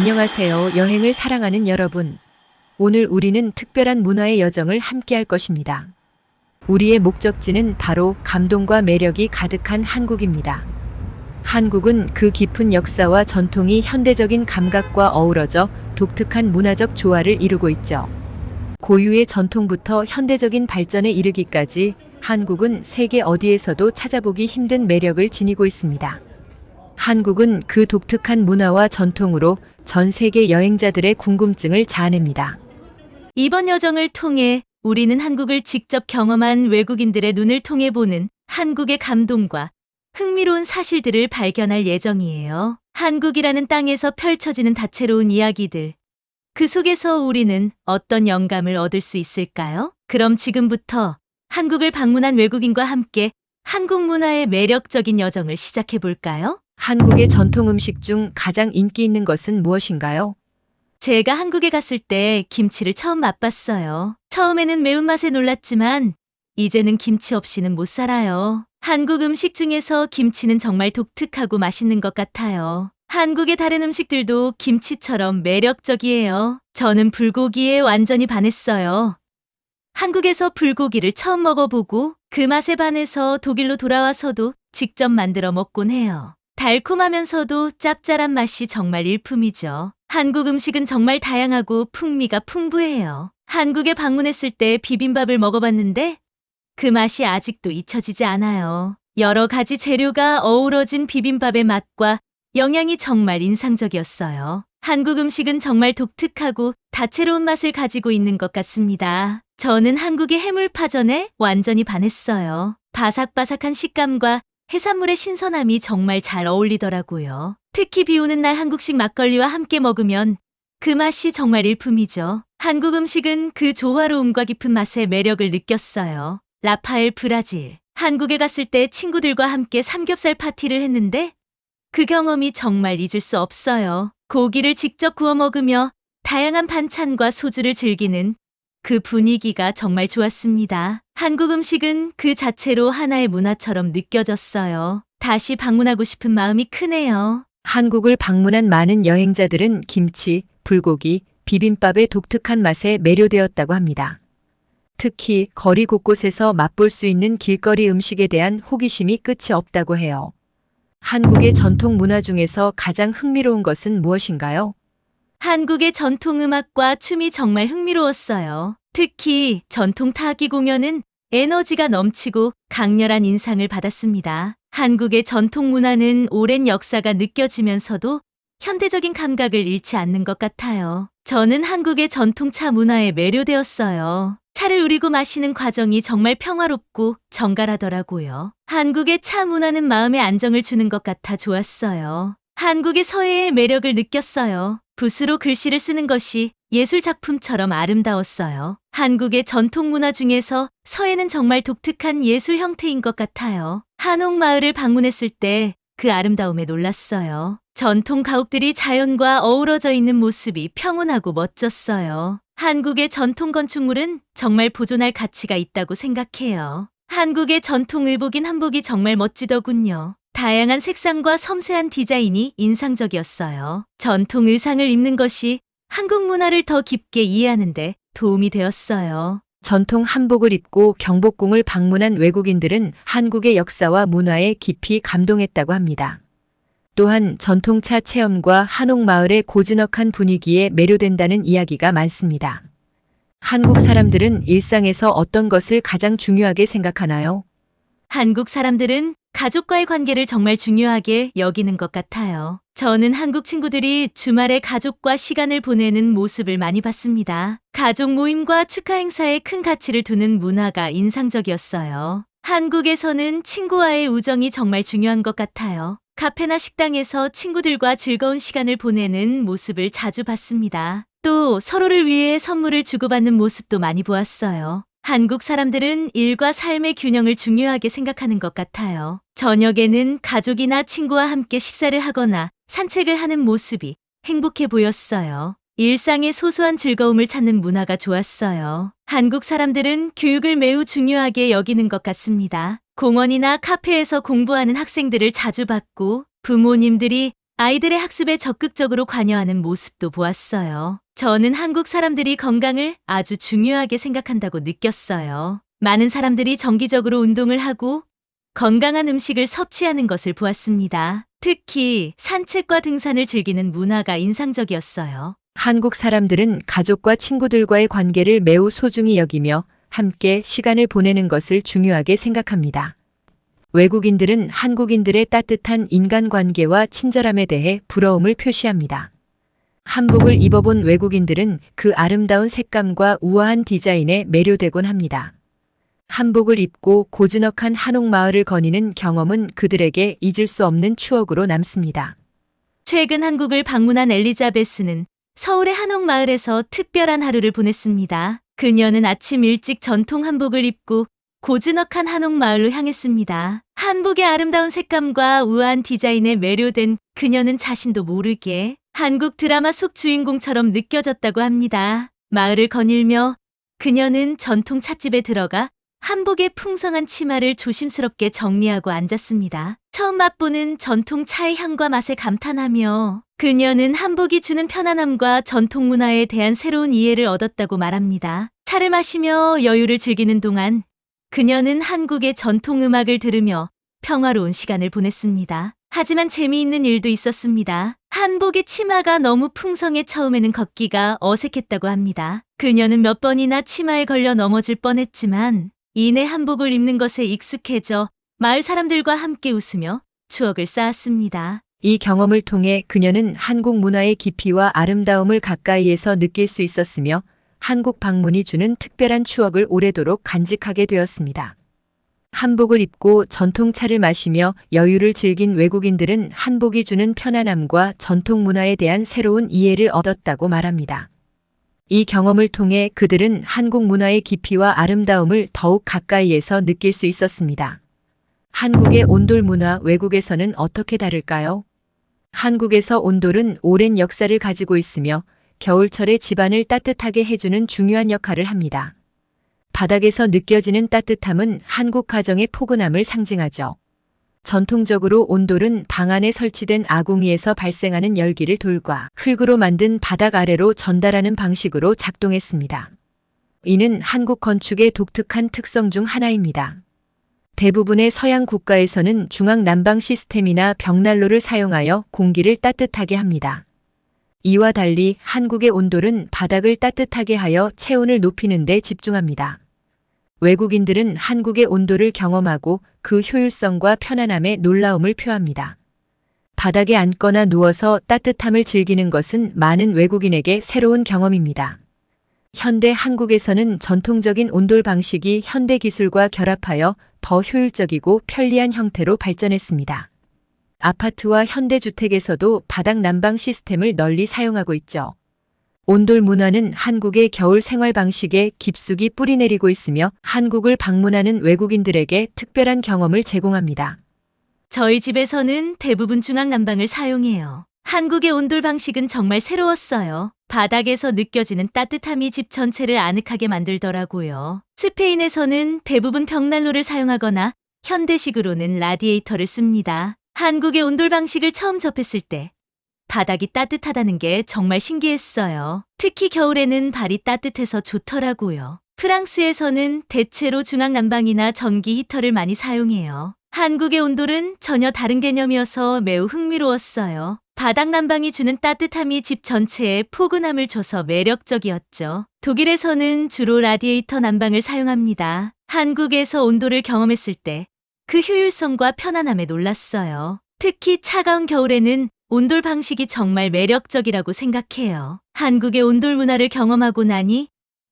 안녕하세요. 여행을 사랑하는 여러분. 오늘 우리는 특별한 문화의 여정을 함께 할 것입니다. 우리의 목적지는 바로 감동과 매력이 가득한 한국입니다. 한국은 그 깊은 역사와 전통이 현대적인 감각과 어우러져 독특한 문화적 조화를 이루고 있죠. 고유의 전통부터 현대적인 발전에 이르기까지 한국은 세계 어디에서도 찾아보기 힘든 매력을 지니고 있습니다. 한국은 그 독특한 문화와 전통으로 전 세계 여행자들의 궁금증을 자아냅니다. 이번 여정을 통해 우리는 한국을 직접 경험한 외국인들의 눈을 통해 보는 한국의 감동과 흥미로운 사실들을 발견할 예정이에요. 한국이라는 땅에서 펼쳐지는 다채로운 이야기들. 그 속에서 우리는 어떤 영감을 얻을 수 있을까요? 그럼 지금부터 한국을 방문한 외국인과 함께 한국 문화의 매력적인 여정을 시작해 볼까요? 한국의 전통 음식 중 가장 인기 있는 것은 무엇인가요? 제가 한국에 갔을 때 김치를 처음 맛봤어요. 처음에는 매운맛에 놀랐지만 이제는 김치 없이는 못 살아요. 한국 음식 중에서 김치는 정말 독특하고 맛있는 것 같아요. 한국의 다른 음식들도 김치처럼 매력적이에요. 저는 불고기에 완전히 반했어요. 한국에서 불고기를 처음 먹어보고 그 맛에 반해서 독일로 돌아와서도 직접 만들어 먹곤 해요. 달콤하면서도 짭짤한 맛이 정말 일품이죠. 한국 음식은 정말 다양하고 풍미가 풍부해요. 한국에 방문했을 때 비빔밥을 먹어봤는데 그 맛이 아직도 잊혀지지 않아요. 여러 가지 재료가 어우러진 비빔밥의 맛과 영양이 정말 인상적이었어요. 한국 음식은 정말 독특하고 다채로운 맛을 가지고 있는 것 같습니다. 저는 한국의 해물파전에 완전히 반했어요. 바삭바삭한 식감과 해산물의 신선함이 정말 잘 어울리더라고요. 특히 비 오는 날 한국식 막걸리와 함께 먹으면 그 맛이 정말 일품이죠. 한국 음식은 그 조화로움과 깊은 맛의 매력을 느꼈어요. 라파엘 브라질. 한국에 갔을 때 친구들과 함께 삼겹살 파티를 했는데 그 경험이 정말 잊을 수 없어요. 고기를 직접 구워 먹으며 다양한 반찬과 소주를 즐기는 그 분위기가 정말 좋았습니다. 한국 음식은 그 자체로 하나의 문화처럼 느껴졌어요. 다시 방문하고 싶은 마음이 크네요. 한국을 방문한 많은 여행자들은 김치, 불고기, 비빔밥의 독특한 맛에 매료되었다고 합니다. 특히 거리 곳곳에서 맛볼 수 있는 길거리 음식에 대한 호기심이 끝이 없다고 해요. 한국의 전통 문화 중에서 가장 흥미로운 것은 무엇인가요? 한국의 전통 음악과 춤이 정말 흥미로웠어요. 특히 전통 타악기 공연은 에너지가 넘치고 강렬한 인상을 받았습니다. 한국의 전통 문화는 오랜 역사가 느껴지면서도 현대적인 감각을 잃지 않는 것 같아요. 저는 한국의 전통차 문화에 매료되었어요. 차를 우리고 마시는 과정이 정말 평화롭고 정갈하더라고요. 한국의 차 문화는 마음에 안정을 주는 것 같아 좋았어요. 한국의 서예의 매력을 느꼈어요. 붓으로 글씨를 쓰는 것이 예술 작품처럼 아름다웠어요. 한국의 전통 문화 중에서 서예는 정말 독특한 예술 형태인 것 같아요. 한옥 마을을 방문했을 때 그 아름다움에 놀랐어요. 전통 가옥들이 자연과 어우러져 있는 모습이 평온하고 멋졌어요. 한국의 전통 건축물은 정말 보존할 가치가 있다고 생각해요. 한국의 전통 의복인 한복이 정말 멋지더군요. 다양한 색상과 섬세한 디자인이 인상적이었어요. 전통 의상을 입는 것이 한국 문화를 더 깊게 이해하는데 도움이 되었어요. 전통 한복을 입고 경복궁을 방문한 외국인들은 한국의 역사와 문화에 깊이 감동했다고 합니다. 또한 전통차 체험과 한옥마을의 고즈넉한 분위기에 매료된다는 이야기가 많습니다. 한국 사람들은 일상에서 어떤 것을 가장 중요하게 생각하나요? 한국 사람들은 가족과의 관계를 정말 중요하게 여기는 것 같아요. 저는 한국 친구들이 주말에 가족과 시간을 보내는 모습을 많이 봤습니다. 가족 모임과 축하 행사에 큰 가치를 두는 문화가 인상적이었어요. 한국에서는 친구와의 우정이 정말 중요한 것 같아요. 카페나 식당에서 친구들과 즐거운 시간을 보내는 모습을 자주 봤습니다. 또 서로를 위해 선물을 주고받는 모습도 많이 보았어요. 한국 사람들은 일과 삶의 균형을 중요하게 생각하는 것 같아요. 저녁에는 가족이나 친구와 함께 식사를 하거나 산책을 하는 모습이 행복해 보였어요. 일상의 소소한 즐거움을 찾는 문화가 좋았어요. 한국 사람들은 교육을 매우 중요하게 여기는 것 같습니다. 공원이나 카페에서 공부하는 학생들을 자주 봤고 부모님들이 아이들의 학습에 적극적으로 관여하는 모습도 보았어요. 저는 한국 사람들이 건강을 아주 중요하게 생각한다고 느꼈어요. 많은 사람들이 정기적으로 운동을 하고 건강한 음식을 섭취하는 것을 보았습니다. 특히 산책과 등산을 즐기는 문화가 인상적이었어요. 한국 사람들은 가족과 친구들과의 관계를 매우 소중히 여기며 함께 시간을 보내는 것을 중요하게 생각합니다. 외국인들은 한국인들의 따뜻한 인간관계와 친절함에 대해 부러움을 표시합니다. 한복을 입어본 외국인들은 그 아름다운 색감과 우아한 디자인에 매료되곤 합니다. 한복을 입고 고즈넉한 한옥마을을 거니는 경험은 그들에게 잊을 수 없는 추억으로 남습니다. 최근 한국을 방문한 엘리자베스는 서울의 한옥마을에서 특별한 하루를 보냈습니다. 그녀는 아침 일찍 전통 한복을 입고 고즈넉한 한옥 마을로 향했습니다. 한복의 아름다운 색감과 우아한 디자인에 매료된 그녀는 자신도 모르게 한국 드라마 속 주인공처럼 느껴졌다고 합니다. 마을을 거닐며 그녀는 전통 찻집에 들어가 한복의 풍성한 치마를 조심스럽게 정리하고 앉았습니다. 처음 맛보는 전통 차의 향과 맛에 감탄하며 그녀는 한복이 주는 편안함과 전통 문화에 대한 새로운 이해를 얻었다고 말합니다. 차를 마시며 여유를 즐기는 동안 그녀는 한국의 전통 음악을 들으며 평화로운 시간을 보냈습니다. 하지만 재미있는 일도 있었습니다. 한복의 치마가 너무 풍성해 처음에는 걷기가 어색했다고 합니다. 그녀는 몇 번이나 치마에 걸려 넘어질 뻔했지만 이내 한복을 입는 것에 익숙해져 마을 사람들과 함께 웃으며 추억을 쌓았습니다. 이 경험을 통해 그녀는 한국 문화의 깊이와 아름다움을 가까이에서 느낄 수 있었으며 한국 방문이 주는 특별한 추억을 오래도록 간직하게 되었습니다. 한복을 입고 전통차를 마시며 여유를 즐긴 외국인들은 한복이 주는 편안함과 전통 문화에 대한 새로운 이해를 얻었다고 말합니다. 이 경험을 통해 그들은 한국 문화의 깊이와 아름다움을 더욱 가까이에서 느낄 수 있었습니다. 한국의 온돌 문화 외국에서는 어떻게 다를까요? 한국에서 온돌은 오랜 역사를 가지고 있으며 겨울철에 집안을 따뜻하게 해주는 중요한 역할을 합니다. 바닥에서 느껴지는 따뜻함은 한국 가정의 포근함을 상징하죠. 전통적으로 온돌은 방 안에 설치된 아궁이에서 발생하는 열기를 돌과 흙으로 만든 바닥 아래로 전달하는 방식으로 작동했습니다. 이는 한국 건축의 독특한 특성 중 하나입니다. 대부분의 서양 국가에서는 중앙 난방 시스템이나 벽난로를 사용하여 공기를 따뜻하게 합니다. 이와 달리 한국의 온돌은 바닥을 따뜻하게 하여 체온을 높이는 데 집중합니다. 외국인들은 한국의 온도를 경험하고 그 효율성과 편안함에 놀라움을 표합니다. 바닥에 앉거나 누워서 따뜻함을 즐기는 것은 많은 외국인에게 새로운 경험입니다. 현대 한국에서는 전통적인 온돌 방식이 현대 기술과 결합하여 더 효율적이고 편리한 형태로 발전했습니다. 아파트와 현대주택에서도 바닥 난방 시스템을 널리 사용하고 있죠. 온돌 문화는 한국의 겨울 생활 방식에 깊숙이 뿌리내리고 있으며 한국을 방문하는 외국인들에게 특별한 경험을 제공합니다. 저희 집에서는 대부분 중앙 난방을 사용해요. 한국의 온돌 방식은 정말 새로웠어요. 바닥에서 느껴지는 따뜻함이 집 전체를 아늑하게 만들더라고요. 스페인에서는 대부분 벽난로를 사용하거나 현대식으로는 라디에이터를 씁니다. 한국의 온돌 방식을 처음 접했을 때 바닥이 따뜻하다는 게 정말 신기했어요. 특히 겨울에는 발이 따뜻해서 좋더라고요. 프랑스에서는 대체로 중앙 난방이나 전기 히터를 많이 사용해요. 한국의 온돌은 전혀 다른 개념이어서 매우 흥미로웠어요. 바닥 난방이 주는 따뜻함이 집 전체에 포근함을 줘서 매력적이었죠. 독일에서는 주로 라디에이터 난방을 사용합니다. 한국에서 온도를 경험했을 때 그 효율성과 편안함에 놀랐어요. 특히 차가운 겨울에는 온돌 방식이 정말 매력적이라고 생각해요. 한국의 온돌 문화를 경험하고 나니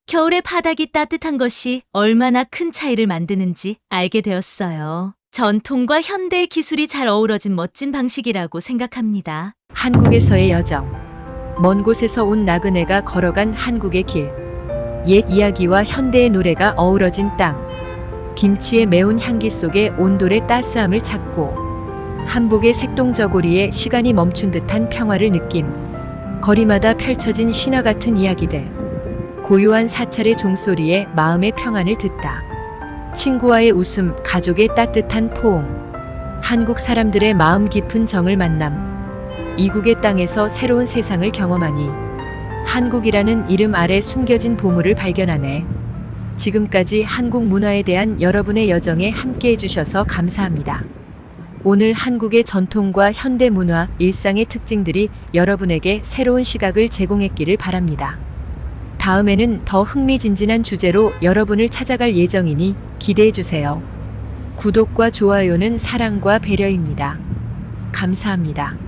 겨울에 바닥이 따뜻한 것이 얼마나 큰 차이를 만드는지 알게 되었어요. 전통과 현대의 기술이 잘 어우러진 멋진 방식이라고 생각합니다. 한국에서의 여정. 먼 곳에서 온 나그네가 걸어간 한국의 길. 옛 이야기와 현대의 노래가 어우러진 땅. 김치의 매운 향기 속에 온돌의 따스함을 찾고 한복의 색동저고리에 시간이 멈춘 듯한 평화를 느낌. 거리마다 펼쳐진 신화 같은 이야기들. 고요한 사찰의 종소리에 마음의 평안을 듣다. 친구와의 웃음, 가족의 따뜻한 포옹. 한국 사람들의 마음 깊은 정을 만남. 이국의 땅에서 새로운 세상을 경험하니 한국이라는 이름 아래 숨겨진 보물을 발견하네. 지금까지 한국 문화에 대한 여러분의 여정에 함께 해주셔서 감사합니다. 오늘 한국의 전통과 현대 문화, 일상의 특징들이 여러분에게 새로운 시각을 제공했기를 바랍니다. 다음에는 더 흥미진진한 주제로 여러분을 찾아갈 예정이니 기대해 주세요. 구독과 좋아요는 사랑과 배려입니다. 감사합니다.